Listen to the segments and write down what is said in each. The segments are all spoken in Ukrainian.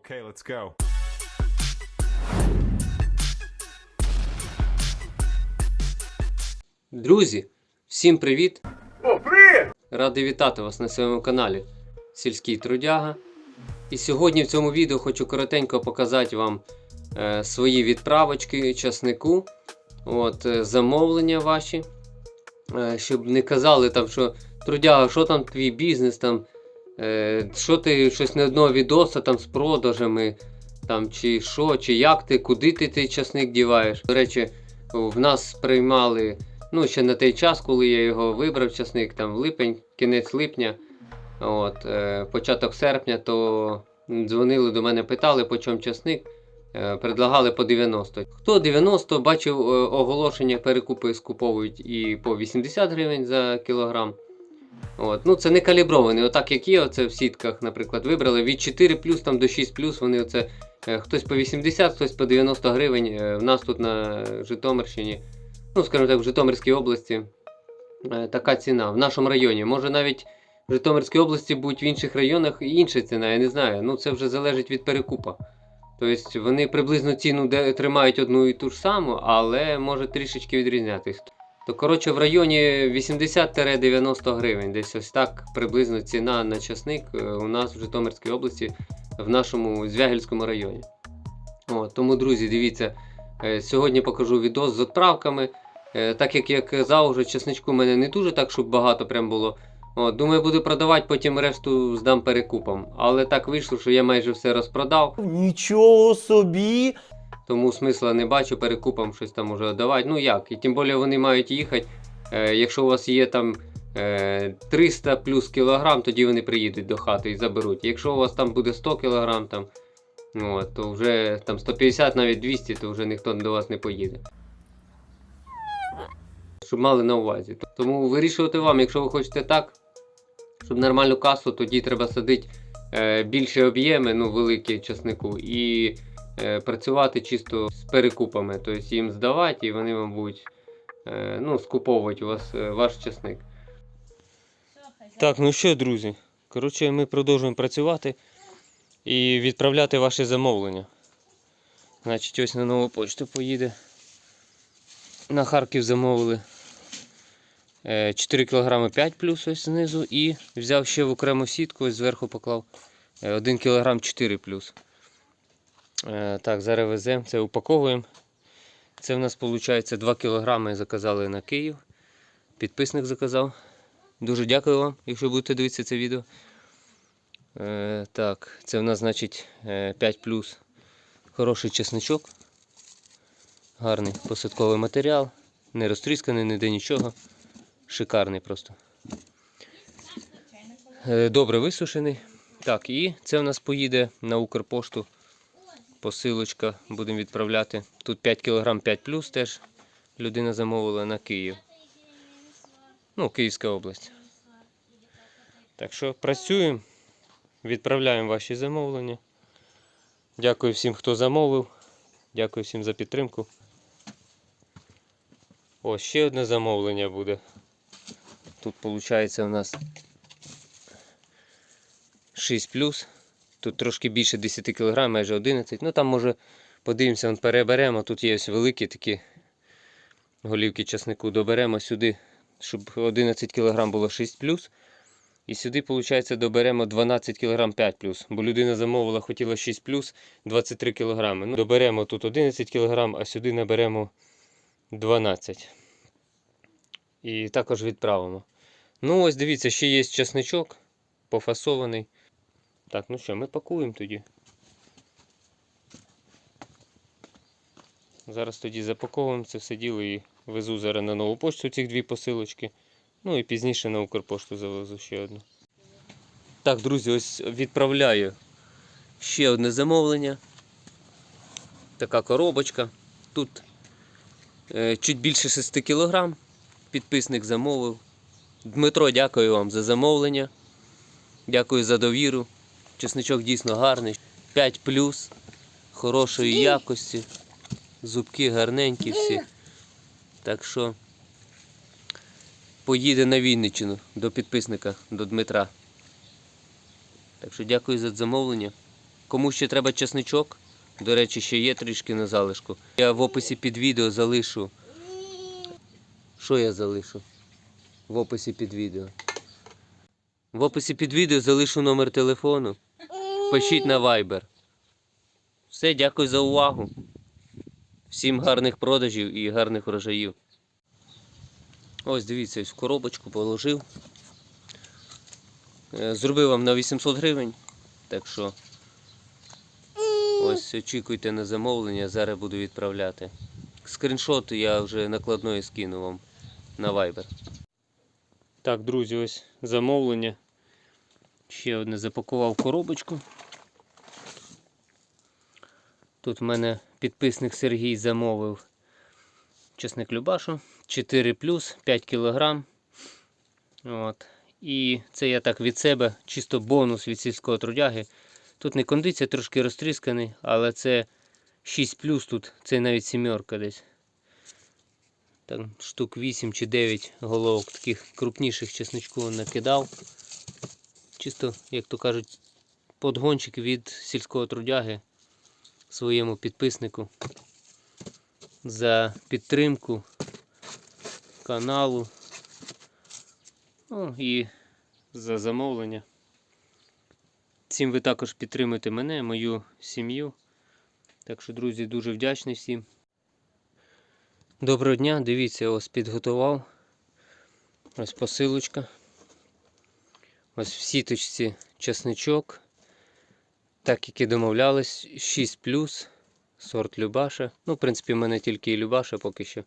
Okay, let's go. Друзі, всім привіт! О, привіт! Радий вітати вас на своєму каналі Сільський Трудяга. І сьогодні в цьому відео хочу коротенько показати вам е, свої відправочки часнику, от, е, замовлення ваші. Е, щоб не казали там, що трудяга, що там твій бізнес, там, е, що ти щось не одного відоса там з продажами, там, чи що, чи як ти, куди ти цей часник діваєш. До речі, в нас приймали ну, ще на той час, коли я його вибрав, часник, там липень, кінець липня, от, е, початок серпня, то дзвонили до мене, питали, по чому часник. е, Предлагали по 90. Хто 90, бачив е, оголошення, перекупи скуповують і по 80 гривень за кілограм. От. Ну, це не калібрований. Отак як є, оце в сітках, наприклад, вибрали від 4 плюс до 6 плюс, вони оце е, хтось по 80, хтось по 90 гривень. Е, В нас тут на Житомирщині ну, скажімо так, в Житомирській області е, така ціна. В нашому районі. Може навіть в Житомирській області будь в інших районах і інша ціна, я не знаю. Ну це вже залежить від перекупа. Тобто вони приблизно ціну тримають одну і ту ж саму, але може трішечки відрізнятись. То коротше в районі 80-90 гривень. Десь ось так приблизно ціна на часник е, у нас в Житомирській області, в нашому Звягельському районі. О, тому, друзі, дивіться. Е, Сьогодні покажу відос з відправками. Е, Так як я казав, вже чесничку в мене не дуже так, щоб багато прям було. О, думаю, буду продавати, потім решту здам перекупом. Але так вийшло, що я майже все розпродав, Нічого собі! Тому смисла не бачу перекупом щось там уже давати. Ну як? І тим більше вони мають їхати. Е, якщо у вас є там е, 300 плюс кілограм, тоді вони приїдуть до хати і заберуть. Якщо у вас там буде 100 кілограм, там, от, то вже там 150, навіть 200, то вже ніхто до вас не поїде. Щоб мали на увазі. Тому вирішувати вам, якщо ви хочете так, щоб нормальну касу, тоді треба садити е, більше об'єми, ну, великі часнику, і працювати чисто з перекупами. Тобто їм здавати, і вони вам будуть е, ну, скуповувати у вас е, ваш часник. Так, ну що, друзі? Коротше, ми продовжуємо працювати і відправляти ваші замовлення. Значить, ось на нову почту поїде. На Харків замовили е, 4 кг 5 плюс ось знизу і взяв ще в окрему сітку, ось зверху поклав е, 1 кг 4 плюс. Е, Так, зараз веземо, це упаковуємо. Це в нас виходить 2 кг заказали на Київ. Підписник заказав. Дуже дякую вам, якщо будете дивитися це відео. Е, так, це в нас значить е, 5 плюс хороший чесничок. Гарний посадковий матеріал. Не розтрісканий, ніде нічого. Шикарний просто. Е, Добре висушений. Так, і це в нас поїде на Укрпошту. Посилочка будемо відправляти. Тут 5 кг 5 плюс теж людина замовила на Київ. Ну, Київська область. Так що працюємо, відправляємо ваші замовлення. Дякую всім, хто замовив. Дякую всім за підтримку. О, ще одне замовлення буде. Тут виходить у нас 6 Тут трошки більше 10 кг, майже 11. Ну там може подивимося, переберемо. Тут є ось великі такі голівки часнику. Доберемо сюди, щоб 11 кг було 6 І сюди, виходить, доберемо 12 кг 5 Бо людина замовила, хотіла 6 23 кг. Ну, доберемо тут 11 кг, а сюди наберемо 12. І також відправимо. Ну, ось дивіться, ще є часничок пофасований. Так, ну що, ми пакуємо тоді. Зараз тоді запаковуємо це все діло і везу зараз на нову пошту ці дві посилочки. Ну і пізніше на Укрпошту завезу ще одну. Так, друзі, ось відправляю ще одне замовлення. Така коробочка. Тут е, чуть більше 6 кг. Підписник замовив. Дмитро, дякую вам за замовлення. Дякую за довіру. Чесничок дійсно гарний. 5 хорошої якості. Зубки гарненькі всі. Так що поїде на Вінниччину до підписника, до Дмитра. Так що дякую за замовлення. Кому ще треба чесничок, до речі, ще є трішки на залишку. Я в описі під відео залишу. Що я залишу? В описі під відео. В описі під відео залишу номер телефону. Пишіть на Viber. Все, дякую за увагу. Всім гарних продажів і гарних врожаїв. Ось дивіться, ось в коробочку положив. Е, Зробив вам на 800 гривень. Так що ось очікуйте на замовлення, зараз буду відправляти. Скріншот я вже накладною скину вам на Viber. Так, друзі, ось замовлення. Ще одне запакував коробочку. Тут в мене підписник Сергій замовив чесник Любашу 4 5 кг. От. І це я так від себе, чисто бонус від сільського трудяги. Тут не кондиція, трошки розтрісканий, але це 6 плюс тут, це навіть сімерка десь. Там штук 8 чи 9 головок таких крупніших чесничку накидав. Чисто, як то кажуть, подгончик від сільського трудяги своєму підписнику за підтримку каналу. Ну і за замовлення. Всім ви також підтримуєте мене, мою сім'ю. Так що, друзі, дуже вдячний всім. Доброго дня, дивіться, ось підготував. Ось посилочка. Ось в сіточці чесничок. Так як і домовлялись, 6 сорт Любаша. Ну, в принципі, в мене тільки і Любаша поки що.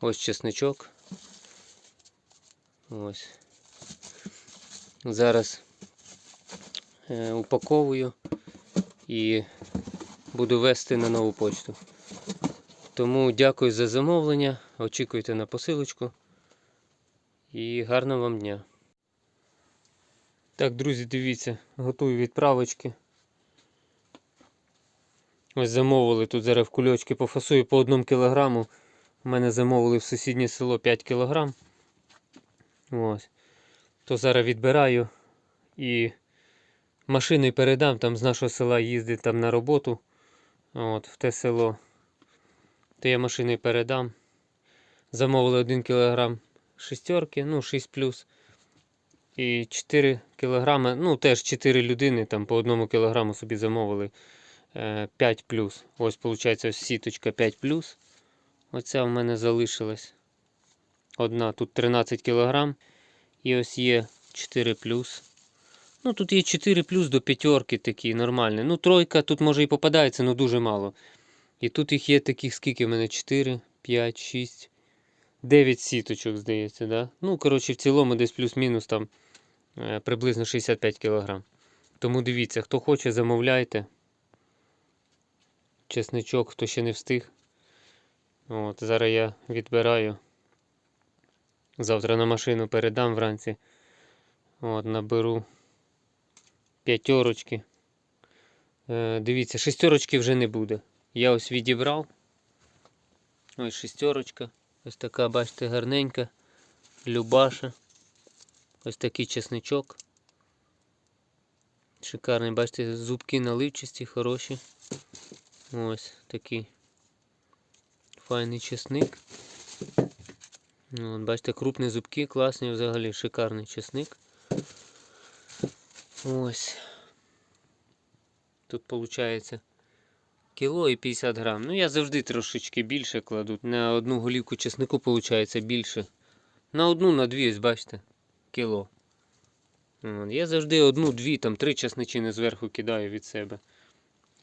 Ось чесничок. Ось. Зараз е, упаковую і буду вести на нову почту. Тому дякую за замовлення. Очікуйте на посилочку. І гарного вам дня. Так, друзі, дивіться, готую відправочки. Ось замовили тут зараз в кульочки пофасую по 1 кілограму. У мене замовили в сусіднє село 5 кілограм. Ось. То зараз відбираю і машиною передам, там з нашого села їздить там на роботу. От, в те село. То я машиною передам. Замовили 1 кілограм шестерки, ну 6 плюс. І 4 кілограми, ну теж 4 людини там по 1 кілограму собі замовили. 5 плюс. Ось, виходить, ось сіточка 5 плюс. Оця в мене залишилась. Одна, тут 13 кг. І ось є 4 плюс. Ну, тут є 4 плюс до п'ятерки такі нормальні. Ну, тройка тут може і попадається, але дуже мало. І тут їх є таких, скільки в мене? 4, 5, 6, 9 сіточок, здається. да? Ну, коротше, в цілому десь плюс-мінус там е, приблизно 65 кг. Тому дивіться, хто хоче, замовляйте чесничок, хто ще не встиг. От, Зараз я відбираю. Завтра на машину передам вранці. От, Наберу п'ятерочки. Е, Дивіться, шестерочки вже не буде. Я ось відібрав. Ось шестерочка. Ось така, бачите, гарненька. Любаша. Ось такий чесничок. Шикарний, бачите, зубки наливчасті, хороші. Ось такий файний чесник. От, бачите, крупні зубки, класні взагалі, шикарний чесник. Ось. Тут виходить кіло і 50 грам. Ну, я завжди трошечки більше кладу. На одну голівку чеснику виходить більше. На одну, на дві, бачите, кіло. Я завжди одну-дві, там три чесничини зверху кидаю від себе.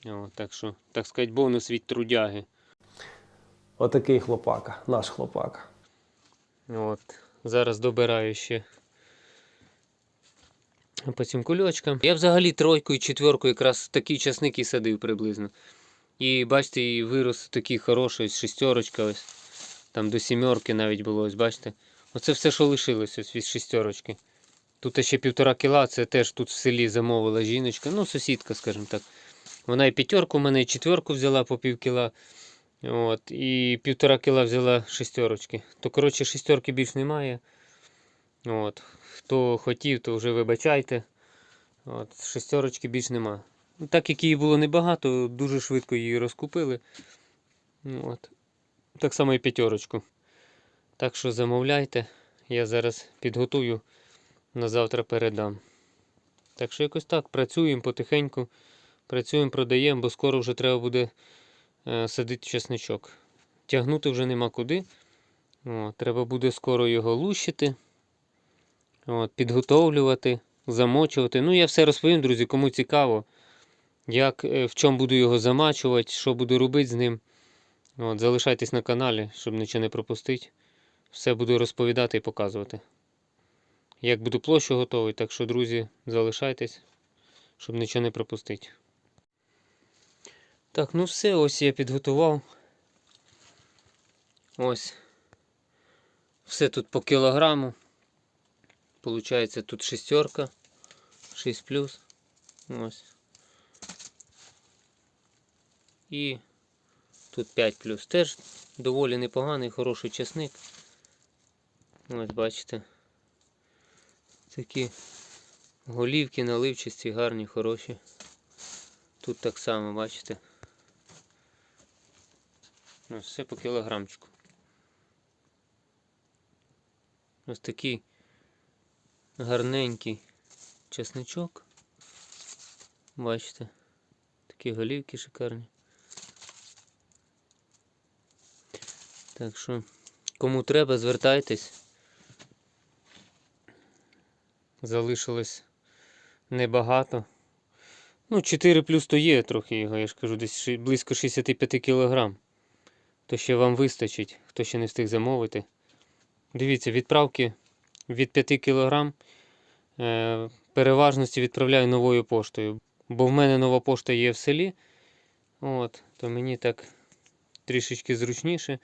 О, так що, так сказати, бонус від трудяги. Отакий хлопака, наш хлопака. От, зараз добираю ще по цим кульочкам. Я взагалі тройку і четверку якраз такі часники садив приблизно. І бачите, і вирос такий хороший, ось шестерочка, ось. Там до сімерки навіть було, ось бачите. Оце все, що лишилось ось від шестерочки. Тут ще півтора кіла, це теж тут в селі замовила жіночка, ну сусідка, скажімо так. Вона і п'ятерку, в мене і четверку взяла по пів кіла. От, і півтора кіла взяла шестерочки. То, коротше, шестерки більш немає. От. Хто хотів, то вже вибачайте. От, Шестерочки більш нема. Так як її було небагато, дуже швидко її розкупили. Ну, От. Так само і п'ятерочку. Так що замовляйте. Я зараз підготую, на завтра передам. Так що якось так, працюємо потихеньку. Працюємо, продаємо, бо скоро вже треба буде е, садити чесничок. Тягнути вже нема куди. От, треба буде скоро його лущити. От, підготовлювати, замочувати. Ну, я все розповім, друзі, кому цікаво, як, е, в чому буду його замачувати, що буду робити з ним. От, залишайтесь на каналі, щоб нічого не пропустити. Все буду розповідати і показувати. Як буду площу готовий, так що, друзі, залишайтесь, щоб нічого не пропустити. Так, ну все, ось я підготував. Ось. Все тут по кілограму. Получається тут шестерка. 6 плюс. Ось. І тут 5 плюс. Теж доволі непоганий, хороший часник. Ось бачите. Такі голівки, наливчасті, гарні, хороші. Тут так само, бачите. Ось все по кілограмчику. Ось такий гарненький чесничок. Бачите, такі голівки шикарні. Так що, кому треба, звертайтесь. Залишилось небагато. Ну, 4 плюс то є трохи його, я ж кажу, десь близько 65 кг. То ще вам вистачить, хто ще не встиг замовити. Дивіться, відправки від 5 кг е, переважності відправляю новою поштою. Бо в мене нова пошта є в селі. От, то мені так трішечки зручніше.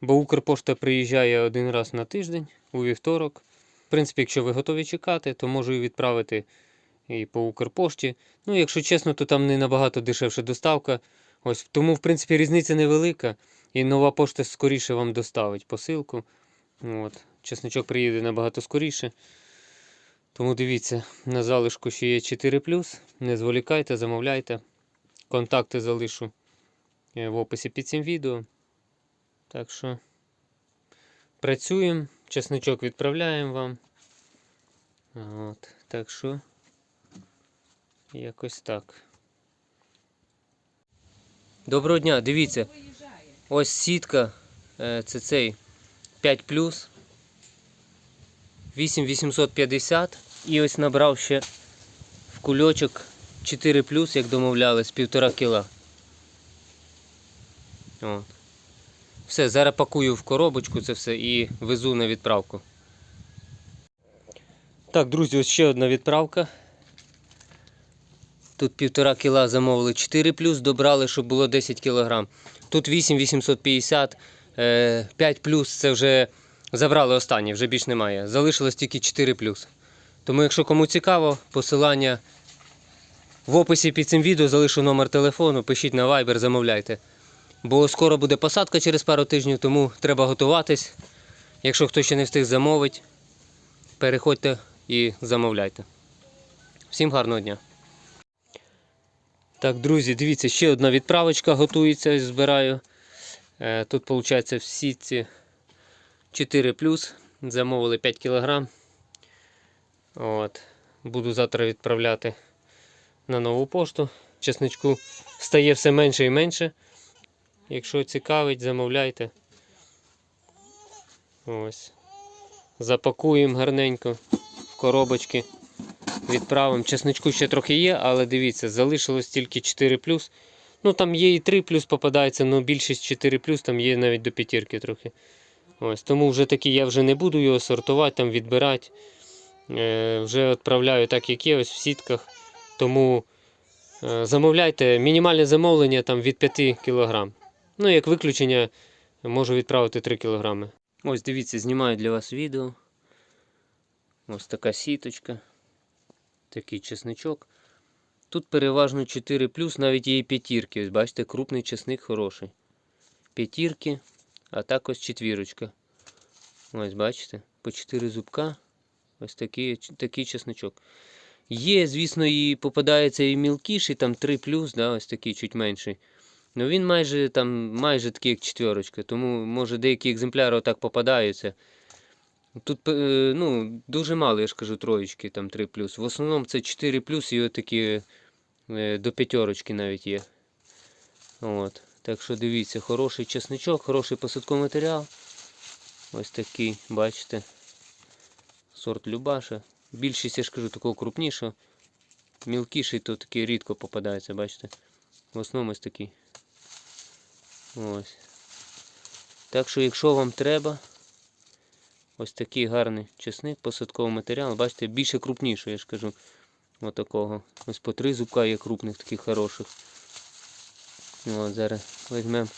Бо Укрпошта приїжджає один раз на тиждень у вівторок. В принципі, якщо ви готові чекати, то можу і відправити і по Укрпошті. Ну, якщо чесно, то там не набагато дешевша доставка. Ось тому, в принципі, різниця невелика. І нова пошта скоріше вам доставить посилку. От. Чесночок приїде набагато скоріше. Тому дивіться, на залишку ще є 4 Не зволікайте, замовляйте. Контакти залишу е, в описі під цим відео. Так що працюємо, чесночок відправляємо вам. От, так що якось так. Доброго дня, дивіться. Ось сітка. е, Це цей 5 8850. І ось набрав ще в кульочок 4 як домовлялись, півтора кіла. От. Все, зараз пакую в коробочку це все і везу на відправку. Так, друзі, ось ще одна відправка. Тут півтора кіла замовили 4 плюс, добрали, щоб було 10 кілограм. Тут 8 850, е, 5 плюс це вже забрали останнє, вже більш немає. Залишилось тільки 4 плюс. Тому, якщо кому цікаво, посилання в описі під цим відео залишу номер телефону, пишіть на Viber, замовляйте. Бо скоро буде посадка через пару тижнів, тому треба готуватись. Якщо хто ще не встиг замовити, переходьте і замовляйте. Всім гарного дня! Так, друзі, дивіться, ще одна відправочка готується, збираю. Е, Тут, виходить, в сітці 4 плюс. замовили 5 кг. От. Буду завтра відправляти на нову пошту. Чесничку стає все менше і менше. Якщо цікавить, замовляйте. Ось. Запакуємо гарненько в коробочки. Відправимо. Чесничку ще трохи є, але дивіться, залишилось тільки 4 Ну там є і 3 попадається, але більшість 4 там є навіть до п'ятірки трохи. Ось, Тому вже таки я вже не буду його сортувати, там відбирати. Е, Вже відправляю так, як є, ось в сітках. Тому е, замовляйте мінімальне замовлення там від 5 кг. Ну, як виключення, можу відправити 3 кг. Ось дивіться, знімаю для вас відео. Ось така сіточка. Такий чесничок. Тут переважно 4 навіть є і п'ятірки. Ось бачите, крупний чесник хороший. П'ятірки, а також четвірочка. Ось, бачите, по 4 зубка. Ось такий такий чесничок. Є, звісно, і попадається і мілкіший, там 3 да, ось такий чуть менший. Ну він майже там майже такий, як четверочка, тому може деякі екземпляри отак попадаються. Тут е, ну, дуже мало, я ж кажу, троєчки, там 3 В основному це 4 і отакі е, до п'ятерочки навіть є. От. Так що дивіться, хороший чесничок, хороший посадковий матеріал. Ось такий, бачите. Сорт Любаша. Більшість, я ж кажу, такого крупнішого. Мілкіший, то такий рідко попадається, бачите. В основному ось такий. Ось. Так що, якщо вам треба, ось такий гарний чесник, посадковий матеріал, бачите, більше крупніший, я ж кажу. Отакого. Ось по три зубка є крупних, таких хороших. От, зараз візьмемо,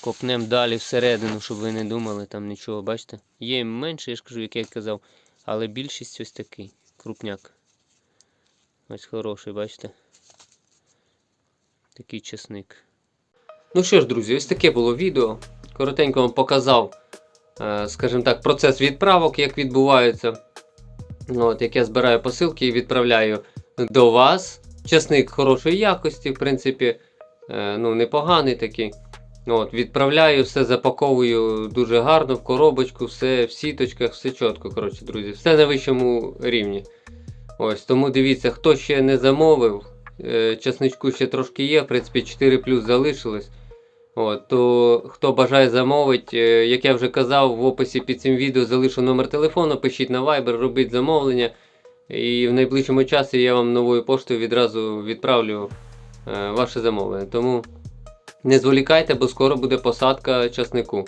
копнемо далі всередину, щоб ви не думали там нічого, бачите? Є менше, я ж кажу, як я казав, але більшість ось такий, крупняк. Ось хороший, бачите? Такий чесник. Ну що ж, друзі, ось таке було відео. Коротенько вам показав, скажімо так, процес відправок, як відбувається. Ну, От, як я збираю посилки і відправляю до вас. Чесник хорошої якості, в принципі, е, ну, непоганий такий. Ну, От, відправляю, все запаковую дуже гарно в коробочку, все в сіточках, все чітко, коротше, друзі, все на вищому рівні. Ось, тому дивіться, хто ще не замовив, е, часничку ще трошки є, в принципі, 4 плюс залишилось. От, то хто бажає замовити, е, як я вже казав, в описі під цим відео залишу номер телефону, пишіть на Viber, робіть замовлення. І в найближчому часі я вам новою поштою відразу відправлю е, ваше замовлення. Тому не зволікайте, бо скоро буде посадка часнику.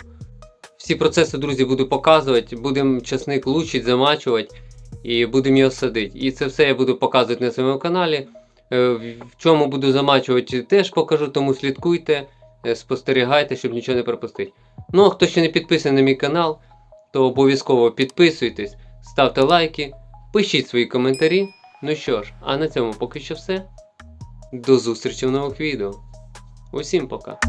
Всі процеси, друзі, буду показувати. Будемо часник лучить, замачувати і будемо його садити. І це все я буду показувати на своєму каналі. Е, В чому буду замачувати, теж покажу, тому слідкуйте, спостерігайте, щоб нічого не пропустити. Ну а хто ще не підписаний на мій канал, то обов'язково підписуйтесь, ставте лайки, пишіть свої коментарі. Ну що ж, а на цьому поки що все. До зустрічі в нових відео. Усім пока!